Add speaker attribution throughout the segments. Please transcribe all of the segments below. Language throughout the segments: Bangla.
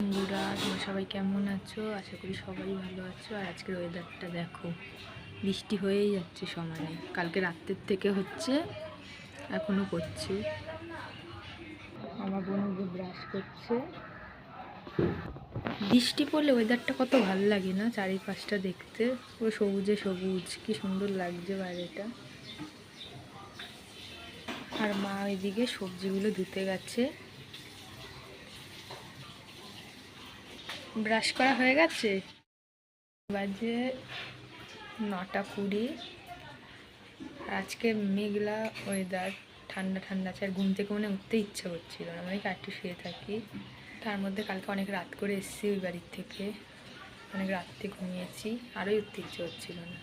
Speaker 1: বন্ধুরা, তোমরা সবাই কেমন আছো? আশা করি সবাই ভালো আছো। আর আজকের ওয়েদারটা দেখো, বৃষ্টি হয়েই যাচ্ছে সমানে। কালকে রাত্রের থেকে হচ্ছে, এখনও করছে আমার বোন যে ব্রাশ করছে। বৃষ্টি পড়লে ওয়েদারটা কত ভালো লাগে না, চারিপাশটা দেখতে। পুরো সবুজে সবুজ, কি সুন্দর লাগছে বাইরেটা। আর মা ওইদিকে সবজিগুলো ধুতে গেছে। ব্রাশ করা হয়ে গেছে? বাজে নটা কুড়ি। আজকে মেঘলা ওয়েদার ঠান্ডা ঠান্ডা। আছে আর ঘুম থেকে মনে উঠতে ইচ্ছা করছিল না। আমি একটু শুয়ে থাকি। তার মধ্যে কালকে অনেক রাত করে এসেছি ওই বাড়ির থেকে। অনেক রাত্রে ঘুমিয়েছি। আরোই উঠতে ইচ্ছে হচ্ছিল না।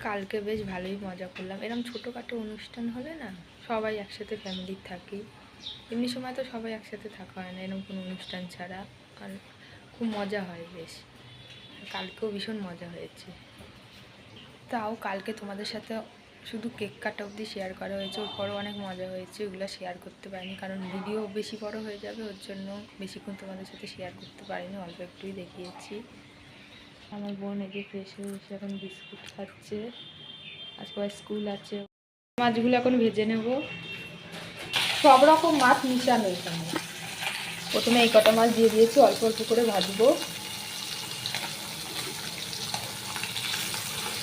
Speaker 1: কালকে বেশ ভালোই মজা করলাম। এরকম ছোটোখাটো অনুষ্ঠান হলে না, সবাই একসাথে ফ্যামিলির থাকি। এমনি সময় তো সবাই একসাথে থাকা হয় না এরকম কোনো অনুষ্ঠান ছাড়া। আর খুব মজা হয়, বেশ। কালকেও ভীষণ মজা হয়েছে। তাও কালকে তোমাদের সাথে শুধু কেক কাটা অবধি শেয়ার করা হয়েছে, ওর পরও অনেক মজা হয়েছে, ওগুলো শেয়ার করতে পারিনি, কারণ ভিডিও বেশি বড় হয়ে যাবে, ওর জন্য বেশিক্ষণ তোমাদের সাথে শেয়ার করতে পারিনি, অল্প একটুই দেখিয়েছি। আমার বোন এদিকে ফ্রেশ হয়ে এসে এখন বিস্কুট খাচ্ছে, আজকে স্কুল আছে। মাছগুলো এখন ভেজে নেব। সব রকম মাছ মিশানো এখানে প্রথমে এই কটা মাছ দিয়ে দিয়েছি, অল্প অল্প করে ভাজবো।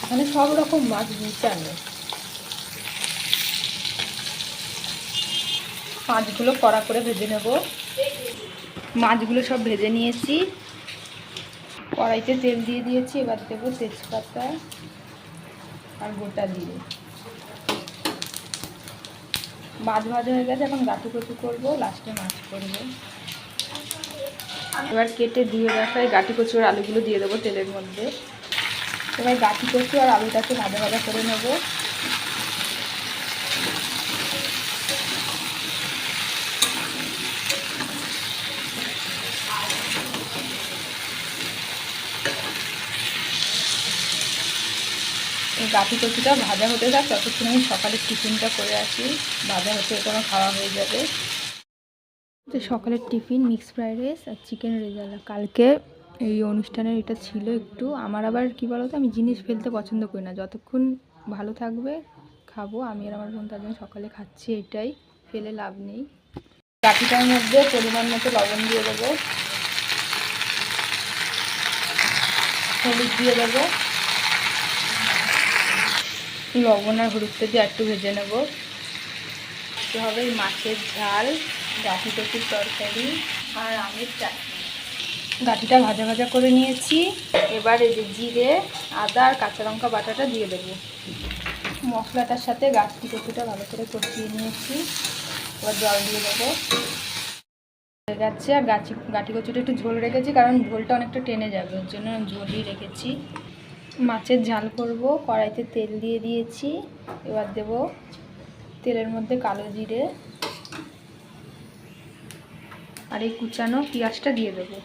Speaker 1: এখানে সব রকম মাছ মিশানো মাছগুলো কড়া করে ভেজে নেব। মাছগুলো সব ভেজে নিয়েছি। কড়াইতে তেল দিয়ে দিয়েছি, এবার দেবো তেজপাতা আর গোটা দিয়ে মাছ ভাজা হয়ে গেছে, এখন গাটু কটু করব লাস্টে মাছ করব। এবার কেটে দিয়ে রাখা এই গাটি কচু আর আলুগুলো দিয়ে দেবো তেলের মধ্যে। এবার গাটি কচু আর আলুটাকে ভাজা ভাজা করে নেব। এই গাঠি কচুটা ভাজা হতে থাক, ততক্ষণ আমি সকালের টিফিনটা করে আসি। ভাজা হতে কোনো খাওয়া হয়ে যাবে। তো সকালের টিফিন মিক্স ফ্রাইড রাইস আর চিকেন রেজালা। কালকে এই অনুষ্ঠানের এটা ছিল একটু। আমার আবার কি বলতো, আমি জিনিস ফেলতে পছন্দ করি না। যতক্ষণ ভালো থাকবে, খাব। আমি আর আমার বোন তার জন্য সকালে খাচ্ছি এটাই। ফেলে লাভ নেই। কাঠিটার মধ্যে পরিমাণ মতো লবণ দিয়ে দেবো। হলুদ দিয়ে দেবো। লবণ আর হলুদটা দিয়ে একটু ভেজে নেব। হবে মাছের ঝাল, গাঠি কচুর তরকারি আর আমের চাটনি। গাঠিটা ভাজা ভাজা করে নিয়েছি। এবার এই যে জিরে, আদা আর কাঁচা লঙ্কা বাটাটা দিয়ে দেবো। মশলাটার সাথে গাঠি কচুটা ভালো করে কষিয়ে নিয়েছি। এবার জল দিয়ে দেবো। হয়ে যাচ্ছে। আর গাছি গাঠি কচুটা একটু ঝোল রেখেছি কারণ ঝোলটা অনেকটা টেনে যাবে। ওর জন্য ঝোলই রেখেছি। মাছের ঝাল করব। কড়াইতে তেল দিয়ে দিয়েছি। এবার দেব তেলের মধ্যে কালো জিরে আর এই কুচানো পেঁয়াজটা দিয়ে দেবো।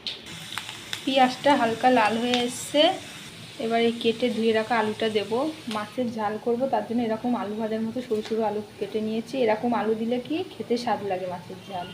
Speaker 1: পেঁয়াজটা হালকা লাল হয়ে এসছে। এবার এই কেটে ধুয়ে রাখা আলুটা দেব। মাছের ঝাল করব, তার জন্য এরকম আলু ভাজার মতো সরু সরু আলু কেটে নিয়েছি। এরকম আলু দিলে কি খেতে স্বাদ লাগে মাছের ঝাল।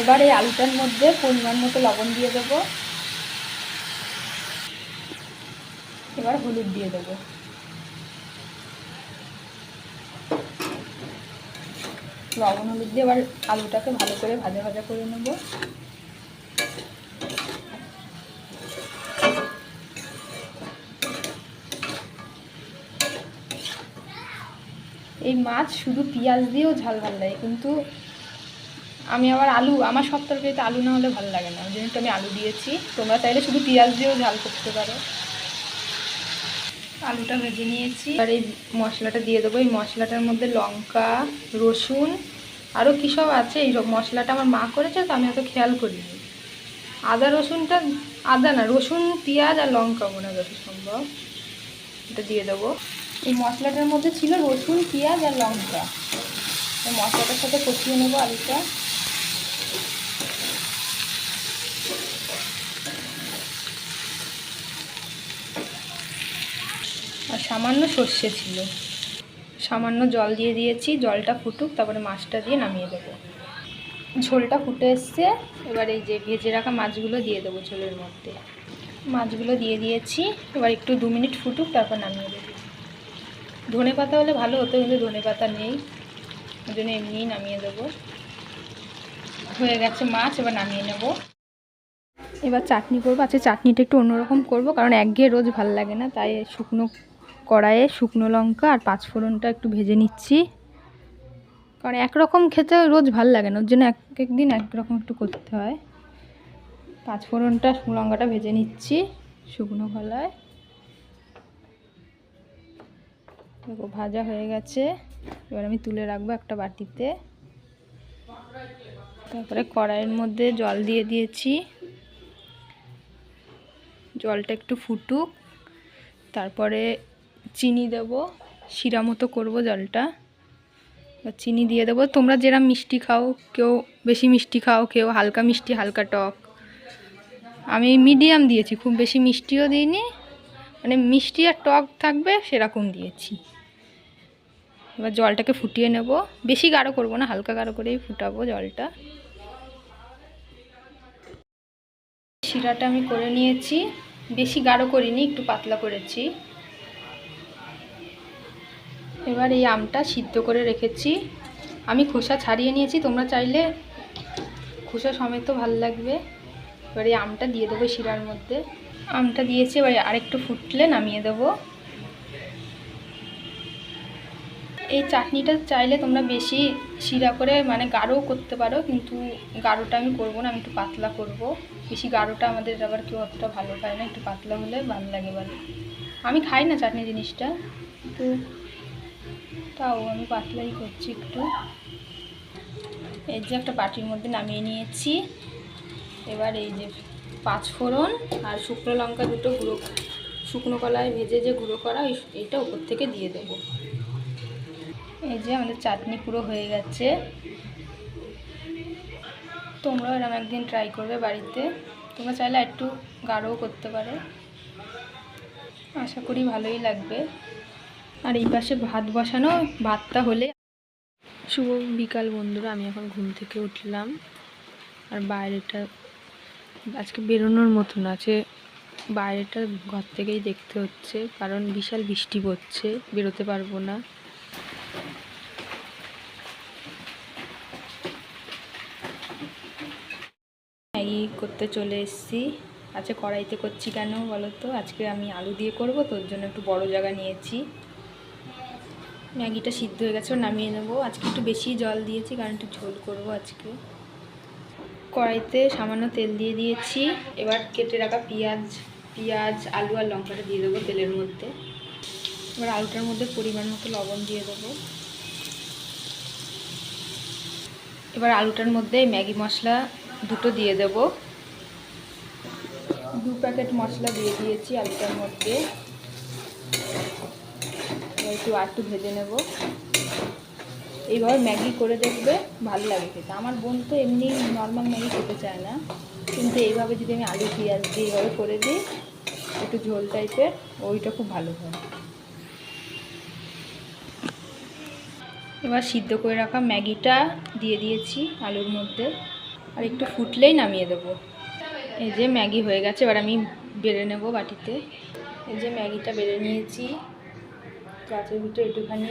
Speaker 1: এবার এই আলুটার মধ্যে পরিমাণ মতো লবণ দিয়ে দেবো। এবার হলুদ দিয়ে দেবো। লবণ হলুদ দিয়ে এবার আলুটাকে ভালো করে ভাজা ভাজা করে নেব। এই মাছ শুধু পেঁয়াজ দিয়েও ঝাল ভালো লাগে, কিন্তু আমি আবার আলু, আমার সব তরকারিতে আলু না হলে ভালো লাগে না। জন্য আমি আলু দিয়েছি। তোমরা চাইলে শুধু পেঁয়াজ দিয়েও ঝাল করতে পারো। আলুটা ভেজে নিয়েছি। আর এই মশলাটা দিয়ে দেবো। এই মশলাটার মধ্যে লঙ্কা, রসুন আরও কী সব আছে? এই মশলাটা আমার মা করেছে, তো আমি অত খেয়াল করিনি। আদা, রসুনটা, আদা না, রসুন, পেঁয়াজ আর লঙ্কা মনে যত সম্ভব। এটা দিয়ে দেবো। এই মশলাটার মধ্যে ছিল রসুন, পেঁয়াজ আর লঙ্কা। মশলাটার সাথে কষিয়ে নেব আলুটা। সামান্য সর্ষে ছিল। সামান্য জল দিয়ে দিয়েছি, জলটা ফুটুক, তারপরে মাছটা দিয়ে নামিয়ে দেবো। ঝোলটা ফুটে এসছে, এবার এই যে ভেজে রাখা মাছগুলো দিয়ে দেবো ঝোলের মধ্যে। মাছগুলো দিয়ে দিয়েছি, এবার একটু দু মিনিট ফুটুক, তারপর নামিয়ে দেবো। ধনে পাতা হলে ভালো হতো, কিন্তু ধনে পাতা নেই। ওই জন্য এমনিই নামিয়ে দেবো। হয়ে গেছে মাছ, এবার নামিয়ে নেব। এবার চাটনি করব। আচ্ছা চাটনিটা একটু অন্যরকম করব, কারণ একঘেয়ে রোজ ভালো লাগে না, তাই শুকনো কড়াইয়ে শুকনো লঙ্কা আর পাঁচফোড়নটা একটু ভেজে নিচ্ছি। কারণ একরকম খেতে রোজ ভালো লাগে না, ওর জন্য এক এক দিন একরকম একটু করতে হয়। পাঁচফোড়নটা শুকনো লঙ্কাটা ভেজে নিচ্ছি শুকনো কলায় দেখো, ভাজা হয়ে গেছে। এবার আমি তুলে রাখব একটা বাটিতে। তারপরে কড়াইয়ের মধ্যে জল দিয়ে দিয়েছি। জলটা একটু ফুটুক। তারপরে চিনি দেব, শিরা মতো করব জলটা। চিনি দিয়ে দেবো। তোমরা যেরকম মিষ্টি খাও, কেউ বেশি মিষ্টি খাও, কেউ হালকা মিষ্টি, হালকা টক। আমি মিডিয়াম দিয়েছি, খুব বেশি মিষ্টিও দিইনি। মানে মিষ্টি আর টক থাকবে, সেরকম দিয়েছি। এবার জলটাকে ফুটিয়ে নেব। বেশি গাঢ় করব না, হালকা গাঢ় করেই ফুটাবো জলটা। শিরাটা আমি করে নিয়েছি। বেশি গাঢ় করিনি, একটু পাতলা করেছি। এবার এই আমটা সিদ্ধ করে রেখেছি। আমি খোসা ছাড়িয়ে নিয়েছি, তোমরা চাইলে খোসা সমেত ভালো লাগবে। এবার এই আমটা দিয়ে দেবো শিরার মধ্যে। আমটা দিয়েছি, এবার আরেকটু ফুটলে নামিয়ে দেবো। এই চাটনিটা চাইলে তোমরা বেশি শিরা করে মানে গাঢ়ও করতে পারো, কিন্তু গাঢ়টা আমি করব না, আমি একটু পাতলা করব। বেশি গাঢ়টা আমাদের আবার কেউ অতটা ভালো পায় না, একটু পাতলা হলে ভালো লাগে বলে আমি খাই না চাটনি জিনিসটা। কিন্তু তাও আমি পাতলাই করছি একটু। এই যে একটা বাটির মধ্যে নামিয়ে নিয়েছি। এবার এই যে পাঁচ ফোড়ন আর শুকনো লঙ্কা দুটো গুঁড়ো, শুকনো কলায় ভেজে যে গুঁড়ো করা এইটা উপর থেকে দিয়ে দেবো। এই যে আমাদের চাটনি পুরো হয়ে গেছে। তোমরাও এরকম একদিন ট্রাই করবে বাড়িতে। তোমরা চাইলে একটু গাঢ়ও করতে পারো। আশা করি ভালোই লাগবে। আর এই পাশে ভাত বসানো, ভাতটা হলে শুভ বিকাল বন্ধুরা, আমি এখন ঘুম থেকে উঠলাম। আর বাইরেটা আজকে বেরোনোর মতন আছে। বাইরেটা ঘর থেকেই দেখতে হচ্ছে, কারণ বিশাল বৃষ্টি পড়ছে, বেরোতে পারব না। ম্যাগি করতে চলে এসেছি। আচ্ছা কড়াইতে করছি কেন বলো তো? আজকে আমি আলু দিয়ে করব, তোর জন্য একটু বড় জায়গা নিয়েছি। ম্যাগিটা সিদ্ধ হয়ে গেছে নামিয়ে নেব। আজকে একটু বেশি জল দিয়েছি, কারণ একটু ঝোল করব আজকে। কড়াইতে সামান্য তেল দিয়ে দিয়েছি। এবার কেটে রাখা পেঁয়াজ পেঁয়াজ, আলু আর লঙ্কাটা দিয়ে দেবো তেলের মধ্যে। এবার আলুটার মধ্যে পরিমাণ মতো লবণ দিয়ে দেবো। এবার আলুটার মধ্যে ম্যাগি মশলা দুটো দিয়ে দেব। দু প্যাকেট মশলা দিয়ে দিয়েছি আলুটার মধ্যে। একটু একটু ভেজে নেব। এইভাবে ম্যাগি করে দেখবে ভালো লাগে খেতে। আমার বোন তো এমনি নর্মাল ম্যাগি খেতে চায় না। কিন্তু এইভাবে যদি আমি আলু, পেঁয়াজ দিয়ে এইভাবে করে দিই, একটু ঝোল টাইপের, ওইটা খুব ভালো হয়। এবার সিদ্ধ করে রাখা ম্যাগিটা দিয়ে দিয়েছি আলুর মধ্যে। আর একটু ফুটলেই নামিয়ে দেবো। এই যে ম্যাগি হয়ে গেছে, এবার আমি বেড়ে নেব বাটিতে। এই যে ম্যাগিটা বেড়ে নিয়েছি। গাছের ভিতরে একটুখানি